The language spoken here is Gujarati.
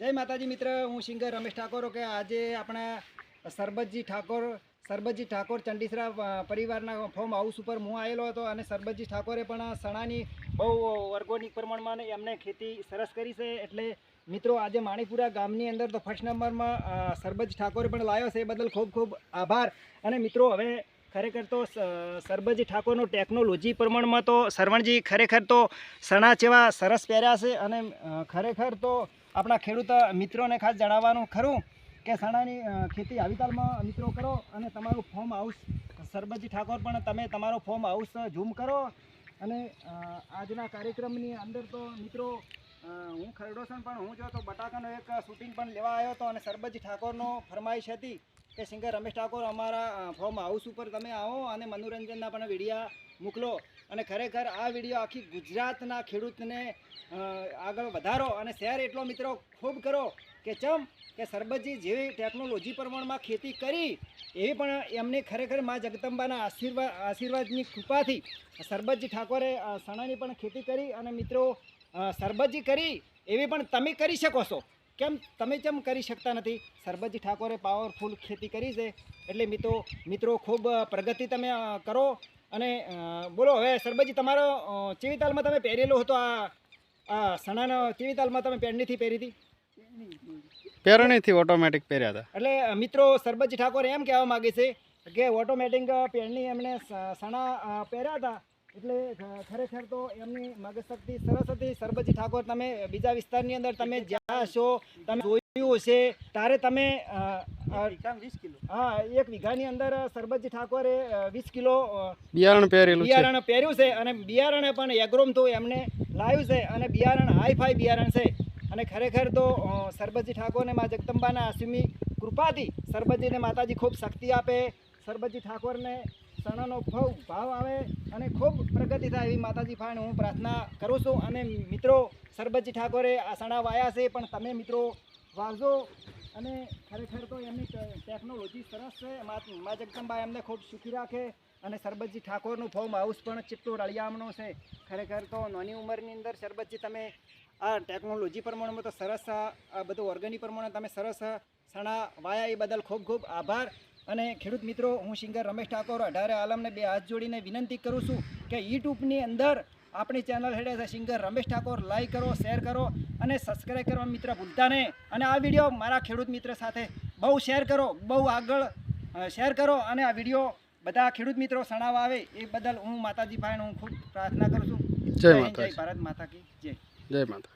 જય માતાજી મિત્ર, હું સિંગર રમેશ ઠાકોર. કે આજે આપણા સરબતજી ઠાકોર સરબતજી ઠાકોર ચંડીસરા પરિવારના ફોર્મ હાઉસ ઉપર હું આવેલો હતો અને સરબતજી ઠાકોરે પણ સણાની બહુ ઓર્ગોનિક પ્રમાણમાં એમને ખેતી સરસ કરી છે. એટલે મિત્રો, આજે માણીપુરા ગામની અંદર તો ફર્સ્ટ નંબરમાં સરબતજી ઠાકોરે પણ લાવ્યો છે. એ બદલ ખૂબ ખૂબ આભાર. અને મિત્રો, હવે ખરેખર તો સ- સરબતજી ઠાકોરનું ટેકનોલોજી પ્રમાણમાં તો સરવણજી ખરેખર તો સણા જેવા સરસ પહેર્યા છે. અને ખરેખર તો આપણા ખેડૂત મિત્રોને ખાસ જણાવવાનું ખરું કે સણાની ખેતી આવીતાલમાં મિત્રો કરો અને તમારું ફોર્મ હાઉસ સરબતજી ઠાકોર પણ તમે તમારો ફોર્મ હાઉસ ઝૂમ કરો. અને આજના કાર્યક્રમની અંદર તો મિત્રો હું ખરડો છું પણ હું જો તો બટાકાનો એક શૂટિંગ પણ લેવા આવ્યો હતો અને સરબતજી ઠાકોરનો ફરમાઈશ હતી કે સિંગર રમેશ ઠાકોર અમારા ફોર્મ હાઉસ ઉપર તમે આવો અને મનોરંજનના પણ વિડીયા મોકલો. અને ખરેખર આ વીડિયો આખી ગુજરાતના ખેડૂતને આગળ વધારો અને શેર એટલો મિત્રો ખૂબ કરો કે ચમ કે સરબતજી જેવી ટેકનોલોજી પ્રમાણમાં ખેતી કરી, એવી પણ એમને ખરેખર મા જગદંબાના આશીર્વાદ આશીર્વાદની કૃપાથી સરબતજી ઠાકોરે સણાની પણ ખેતી કરી અને મિત્રો સરબતજી કરી, એવી પણ તમે કરી શકો છો. કેમ તમે કેમ કરી શકતા નથી? સરબતજી ઠાકોરે પાવરફુલ ખેતી કરી છે. એટલે મિત્રો મિત્રો ખૂબ પ્રગતિ તમે કરો. અને બોલો હવે સરબજી તમારો ચીવીતાલમાં ચેવી તાલમાં તમે પહેરેલો હતો આ આ સણાનો તાલમાં તમે પેરણીથી પહેરી હતી? પેરણીથી ઓટોમેટિક પહેર્યા હતા. એટલે મિત્રો સરબજી ઠાકોર એમ કહેવા માગે છે કે ઓટોમેટિક પેરણી એમણે સણા પહેર્યા હતા. એટલે ખરેખર તો એમની મગજ શક્તિ સરસ હતી સરબજી ઠાકોર તમે બીજા વિસ્તારની અંદર તમે જ્યાં છો તમે હશે. ત્યારે તમે વીસ કિલો. હા એક વીઘાની અંદર સરબતજી ઠાકોરે વીસ કિલો બિયારણ પહેરેલું બિયારણ પહેર્યું છે અને બિયારણ પણ એગ્રોમ તો એમને લાવ્યું છે અને બિયારણ હાઈ ફાઈ બિયારણ છે. અને ખરેખર તો સરબતજી ઠાકોરને મા જગદંબાના આસિમી કૃપાથી સરબતજીને માતાજી ખૂબ શક્તિ આપે. સરબતજી ઠાકોરને સણાનો ખૂબ ભાવ આવે અને ખૂબ પ્રગતિ થાય એવી માતાજી પાસે હું પ્રાર્થના કરું છું. અને મિત્રો સરબતજી ઠાકોરે આ સણા વાયા છે પણ તમે મિત્રો વાવજો અને ખરેખર તો એમની ટેકનોલોજી સરસ છે. મા- જગદંબા એમને ખૂબ સુખી રાખે અને સરબતજી ઠાકોરનું ફોર્મ હાઉસ પણ ચિત્તો રળિયામણું છે. ખરેખર તો નાની ઉંમરની અંદર સરબતજી તમે આ ટેકનોલોજી પ્રમાણમાં તો સરસ આ બધું ઓર્ગેનિક પ્રમાણે તમે સરસ સણા વાયા એ બદલ ખૂબ ખૂબ આભાર. અને ખેડૂત મિત્રો, હું સિંગર રમેશ ઠાકોર અઢારે આલમને બે હાથ જોડીને વિનંતી કરું છું કે યુટ્યુબની અંદર આપણી ચેનલ હેડે છે સિંગર રમેશ ઠાકોર. લાઈક કરો શેર કરો અને સબસ્ક્રાઈબ કરવા મિત્ર ભૂલતા નહીં. અને આ વીડિયો મારા ખેડૂત મિત્ર સાથે બહુ શેર કરો બહુ આગળ શેર કરો અને આ વીડિયો બધા ખેડૂત મિત્રો સણાવવા આવે એ બદલ હું માતાજી ભાઈને હું ખૂબ પ્રાર્થના કરું છું. જય જય માતાજી જય ભારત માતા કી જય. જય માતા